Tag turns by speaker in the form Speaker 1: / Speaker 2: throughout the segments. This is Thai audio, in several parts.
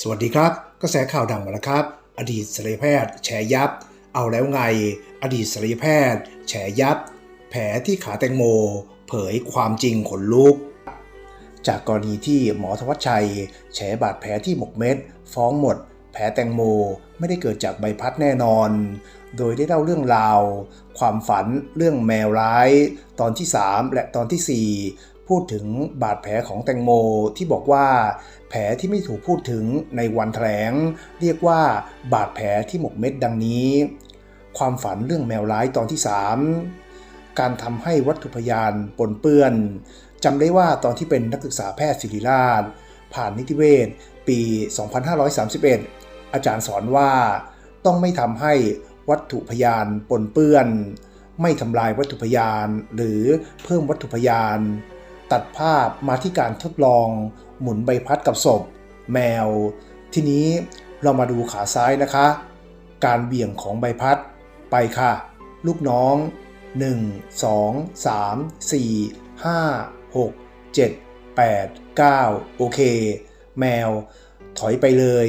Speaker 1: สวัสดีครับกระแสข่าวดังมาแล้วครับ อดีตศัลยแพทย์แฉยับ เอาแล้วไง อดีตศัลยแพทย์แฉยับ แผลที่ขาแตงโม เผยความจริงขนลุก จากกรณีที่หมอธวัชชัย แฉบาดแผลที่หมกเม็ด ฟ้องหมด แผลแตงโมไม่ได้เกิดจากใบพัดแน่นอน โดยได้เล่าเรื่องราว ความฝันเรื่องแมวร้าย ตอนที่ 3 และตอนทีสี่4 พูดถึงบาดแผลของแตงโมที่บอกว่า แผลที่ไม่ถูกพูดถึงในวันแถลง เรียกว่าบาดแผลที่หมกเม็ดดังนี้ ความฝันเรื่องแมวร้ายตอนที่ 3 การทำให้วัตถุพยานปนเปื้อนจำได้ว่าตอนที่เป็นนักศึกษาแพทย์ศิริราช ผ่านนิติเวชปี 2531 อาจารย์สอนว่าต้องไม่ทำให้วัตถุพยานปนเปื้อน ไม่ทำลายวัตถุพยาน หรือเพิ่มวัตถุพยาน ตัดภาพมาที่การทดลองหมุนใบพัดกับศพ แมว ทีนี้เรามาดูขาซ้ายนะคะ การเบี่ยงของใบพัดไปค่ะ ลูกน้อง 1 2 3 4 5 6 7 8 9 โอเค แมว ถอยไปเลย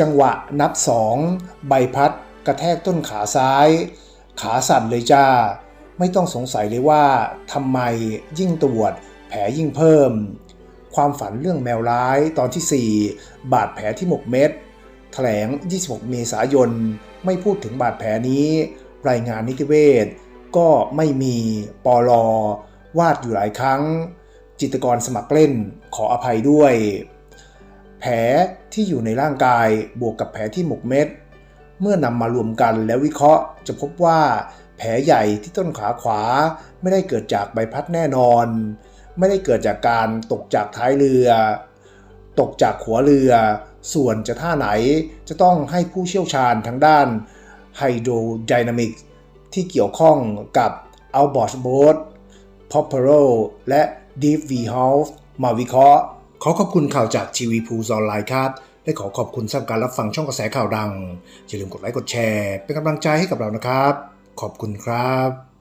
Speaker 1: จังหวะนับ 2 ใบพัดกระแทกต้นขาซ้าย ขาสั่นเลยจ้า ไม่ต้องสงสัยเลยว่าทำไมยิ่งตรวจแผลยิ่งเพิ่ม ความฝันเรื่องแมวร้ายตอนที่ 4 บาดแผลที่หมกเม็ดแถลง 26 เมษายน ไม่พูดถึงบาดแผลนี้ รายงานนิติเวศก็ไม่มีปอลอวาดอยู่หลายครั้ง จิตกรสมัครเล่นขออภัยด้วย แผลที่อยู่ในร่างกายบวกกับแผลที่หมกเม็ด เมื่อนำมารวมกันแล้ววิเคราะห์จะพบว่า แผลใหญ่ที่ต้นขาขวาไม่ได้เกิดจากใบพัดแน่นอน ไม่ได้เกิดจากการตกจากท้ายเรือ ตกจากหัวเรือ ส่วนจะท่าไหนจะต้องให้ผู้เชี่ยวชาญทางด้านไฮโดรไดนามิกที่เกี่ยวข้องกับ o u t b o a r d Boat p o p p e r o และ Deep V House มาวิเคราะห์ ขอขอบคุณข่าวจากทีวีพูออนไลน์ครับและขอขอบคุณสำหรับการรับฟังช่องกระแสข่าวดัง อย่าลืมกดไลค์กดแชร์ เป็นกำลังใจให้กับเรานะครับ ขอบคุณครับ